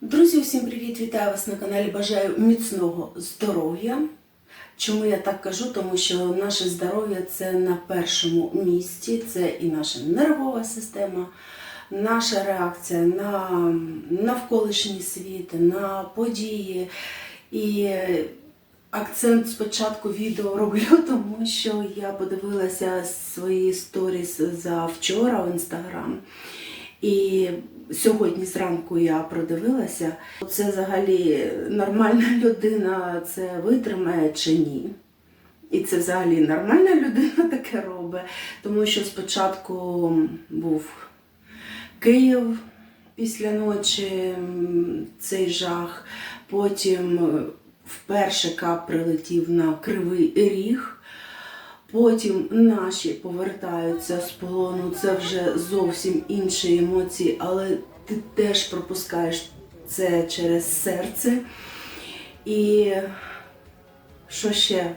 Друзі, усім привіт! Вітаю вас на каналі. Бажаю міцного здоров'я. Чому я так кажу? Тому що наше здоров'я це на першому місці, це і наша нервова система, наша реакція на навколишній світ, на події. І акцент спочатку відео роблю, тому що я подивилася свої сторіс за вчора в інстаграм. І сьогодні зранку я продивилася, це взагалі нормальна людина це витримає чи ні. І це взагалі нормальна людина таке робить, тому що спочатку був Київ після ночі цей жах, потім вперше кап прилетів на Кривий Ріг. Потім наші повертаються з полону, це вже зовсім інші емоції, але ти теж пропускаєш це через серце. І що ще?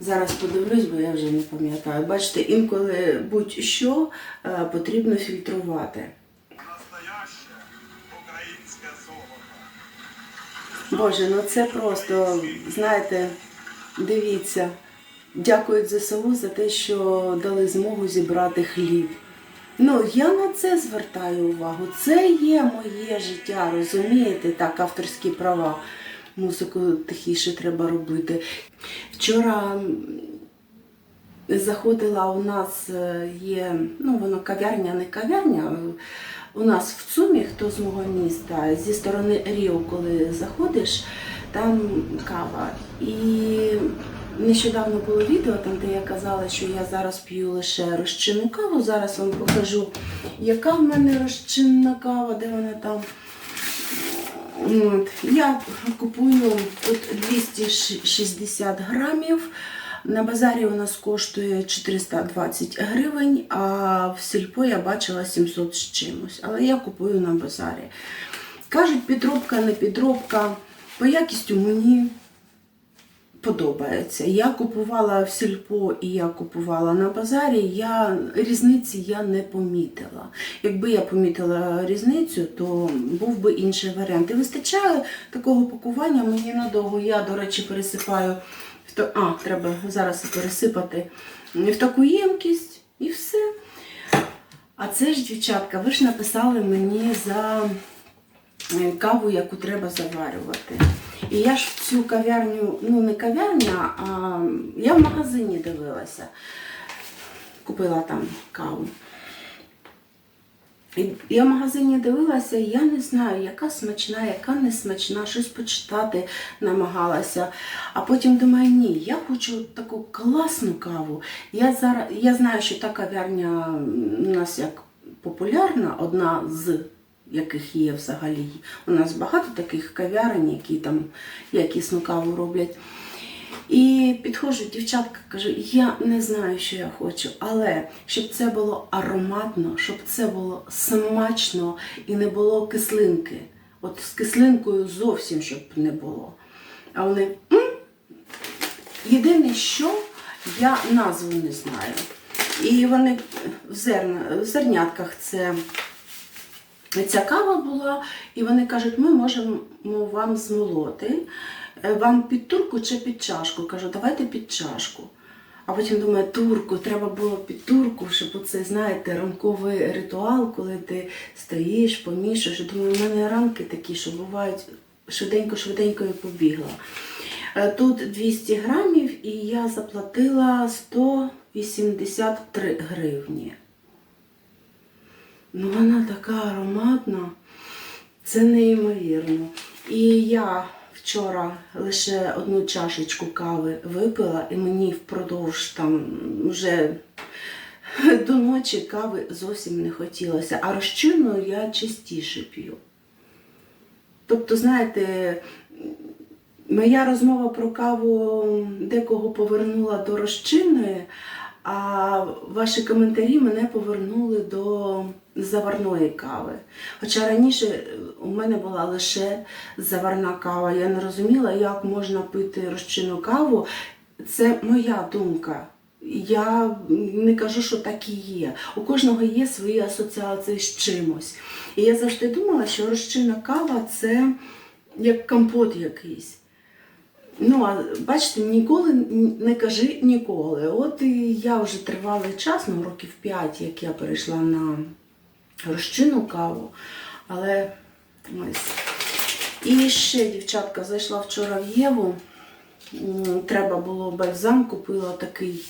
Зараз подивлюсь, бо я вже не пам'ятаю. Бачите, інколи будь-що е, потрібно фільтрувати. Боже, ну це просто, знаєте, дивіться, дякують ЗСУ за те, що дали змогу зібрати хліб. Ну, я на це звертаю увагу. Це є моє життя, розумієте? Так, авторські права. Музику тихіше треба робити. Вчора заходила у нас е, є, ну воно кав'ярня, не кав'ярня. У нас в ЦУМі, хто з мого міста, зі сторони Ріо, коли заходиш, там кава. І нещодавно було відео, там, де я казала, що я зараз п'ю лише розчинну каву. Зараз вам покажу, яка в мене розчинна кава, де вона там. От. Я купую тут 260 грамів. На базарі у нас коштує 420 гривень, а в сільпо я бачила 700 з чимось. Але я купую на базарі. Кажуть, підробка, не підробка. По якістю мені подобається. Я купувала в сільпо і я купувала на базарі. Я різниці я не помітила. Якби я помітила різницю, то був би інший варіант. І вистачає такого пакування мені надовго. Я, до речі, пересипаю. А, треба зараз пересипати в таку ємкість і все. А це ж, дівчатка, ви ж написали мені за е, каву, яку треба заварювати. І я ж в цю кав'ярню, ну не кав'ярня, а я в магазині дивилася. Купила там каву. І я в магазині дивилася, і я не знаю, яка смачна, яка не смачна, щось почитати намагалася. А потім думаю, ні, я хочу таку класну каву. Я зараз я знаю, що та кав'ярня у нас як популярна, одна з яких є взагалі. У нас багато таких кав'ярень, які там якісну каву роблять. І підходжу, дівчатка, кажу, я не знаю, що я хочу, але щоб це було ароматно, щоб це було смачно і не було кислинки. От з кислинкою зовсім щоб не було. А вони м? єдине, що я назву не знаю. І вони в, зерна, в зернятках це ця кава була, і вони кажуть, ми можемо вам змолоти. Е, Вам під турку чи під чашку? Кажу, давайте під чашку. А потім думаю, турку, треба було під турку, щоб оце, знаєте, ранковий ритуал, коли ти стоїш, помішуєш. Думаю, у мене ранки такі, що бувають швиденько-швиденько і побігла. Е, Тут 200 грамів і я заплатила 183 гривні. Ну, вона така ароматна, це неймовірно. І я вчора лише одну чашечку кави випила, і мені впродовж там вже до ночі кави зовсім не хотілося. А розчинну я частіше п'ю. Тобто, знаєте, моя розмова про каву декого повернула до розчинної, а ваші коментарі мене повернули до заварної кави. Хоча раніше у мене була лише заварна кава. Я не розуміла, як можна пити розчинну каву. Це моя думка. я не кажу, що так і є. У кожного є свої асоціації з чимось. І я завжди думала, що розчинна кава це як компот якийсь. Ну, а бачите, ніколи не кажи ніколи. От і я вже тривалий час, ну років 5, як я перейшла на розчинну каву. Але ось. І ще дівчатка зайшла вчора в Єву. Треба було бальзам, купила такий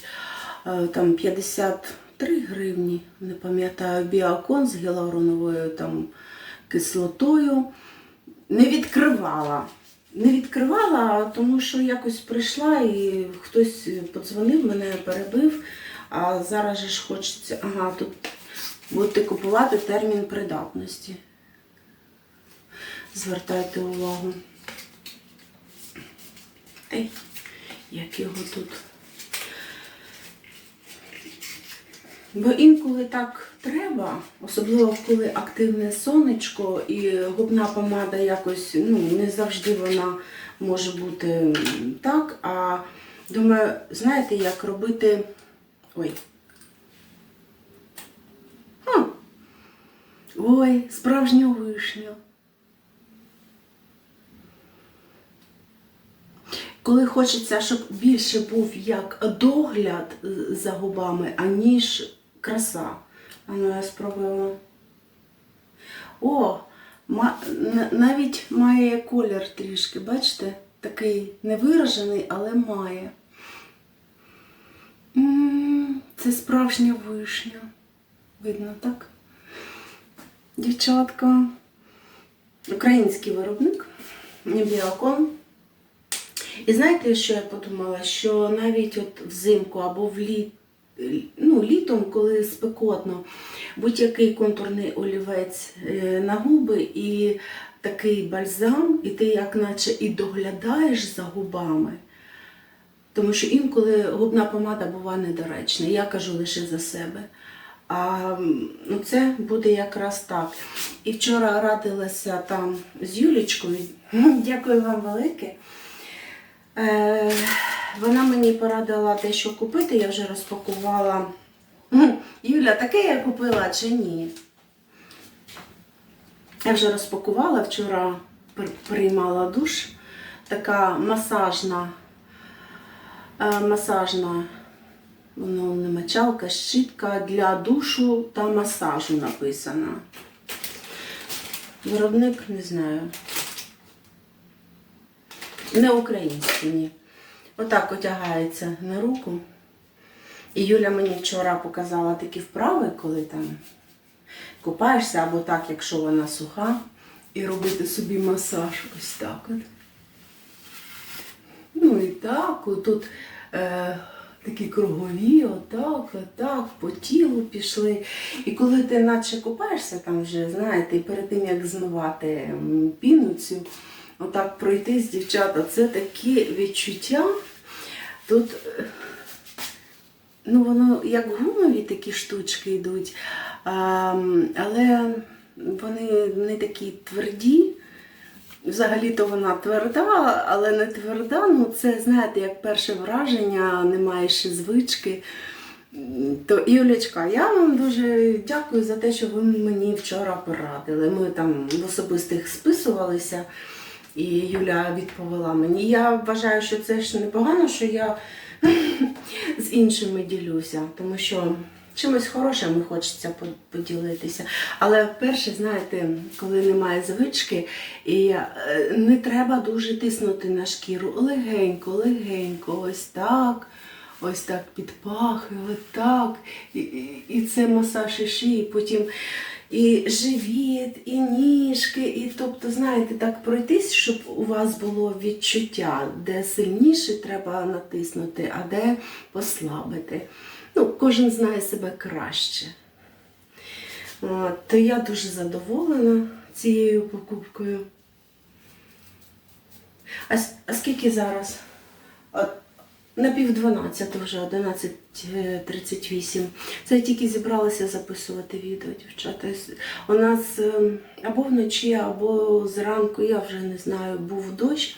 е, там 53 гривні, не пам'ятаю, біокон з гіалуроновою там кислотою. Не відкривала. Не відкривала, тому що якось прийшла і хтось подзвонив, мене перебив. А зараз же ж хочеться, ага, тут будете купувати термін придатності. Звертайте увагу. Ей, як його тут. Бо інколи так треба, особливо коли активне сонечко і губна помада якось, ну, не завжди вона може бути так. А думаю, знаєте, як робити. Ой. Хм. Ой, справжню вишню. Коли хочеться, щоб більше був як догляд за губами, аніж краса. А ну я спробую. О, навіть має колір трішки, бачите? Такий невиражений, але має. Це справжня вишня. Видно, так? Дівчатка. Український виробник. Біокон. І знаєте, що я подумала? Що навіть от взимку або в літ, ну, літом, коли спекотно, будь-який контурний олівець е, на губи і такий бальзам, і ти як наче і доглядаєш за губами. Тому що інколи губна помада буває недоречна. Я кажу лише за себе. А ну, це буде якраз так. І вчора радилася там з Юлічкою. Дякую вам велике. Е, вона мені порадила дещо купити, я вже розпакувала. Юля, таке я купила чи ні? Я вже розпакувала, вчора приймала душ. Така масажна, е, масажна, воно не мочалка, щітка для душу та масажу написана. Виробник не знаю. Не український, ні. Отак одягається на руку. І Юля мені вчора показала такі вправи, коли там купаєшся, або так, якщо вона суха, і робити собі масаж ось так от. Ну і так, тут е, такі кругові, отак, отак, по тілу пішли. І коли ти наче купаєшся там вже, знаєте, і перед тим як змивати піну цю, отак пройтись, дівчата, це такі відчуття. Тут, ну воно як гумові такі штучки йдуть, але вони не такі тверді. Взагалі-то вона тверда, але не тверда. Ну, це, знаєте, як перше враження, немає ще звички. То Юлечка, я вам дуже дякую за те, що ви мені вчора порадили. Ми там в особистих списувалися, і Юля відповіла мені. Я вважаю, що це ж непогано, що я з іншими ділюся, тому що чимось хорошим хочеться поділитися. Але вперше, знаєте, коли немає звички, і е, не треба дуже тиснути на шкіру. Легенько, легенько, ось так. Ось так під пахи, отак. І, і, і це масаж і шиї, потім і живіт, і ніжки, і тобто, знаєте, так пройтись, щоб у вас було відчуття, де сильніше треба натиснути, а де послабити. Ну, кожен знає себе краще. То я дуже задоволена цією покупкою. А, а скільки зараз? От, на пів 12 вже 11.38. Це я тільки зібралася записувати відео, дівчата. У нас ем, або вночі, або зранку, я вже не знаю, був дощ.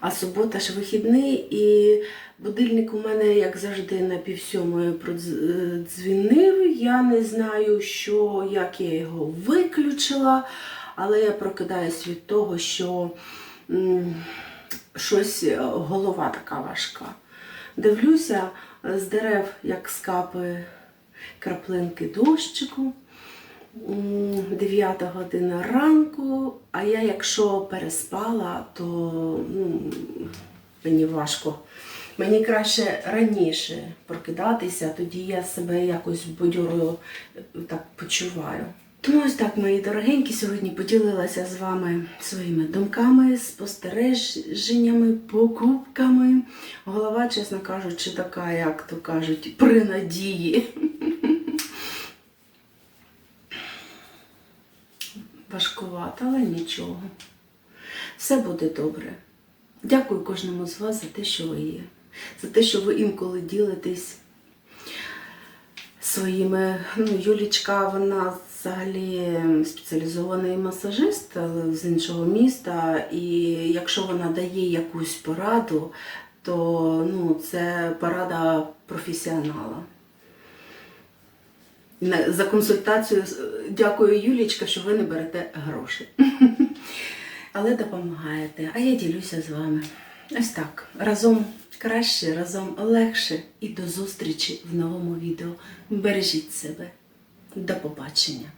А субота ж вихідний, і будильник у мене, як завжди, на півсьомої продзвінив. Я не знаю, що, як я його виключила, але я прокидаюсь від того, що щось е, голова така важка. Дивлюся е, з дерев, як скапи краплинки дощику. 9 година ранку, а я якщо переспала, то ну, мені важко. Мені краще раніше прокидатися, тоді я себе якось бадьоро е, так почуваю. Тому ось так, мої дорогенькі, сьогодні поділилася з вами своїми думками, спостереженнями, покупками. Голова, чесно кажучи, така, як то кажуть, при надії. Важкувато, але нічого. Все буде добре. Дякую кожному з вас за те, що ви є, за те, що ви інколи ділитесь своїми. Ну, Юлічка, вона взагалі спеціалізований масажист але з іншого міста. І якщо вона дає якусь пораду, то ну, це порада професіонала. За консультацію е, дякую, Юлічка, що ви не берете гроші. Але допомагаєте, а я ділюся з вами. Ось так. Разом краще, разом легше. І до зустрічі в новому відео. Бережіть себе. До побачення.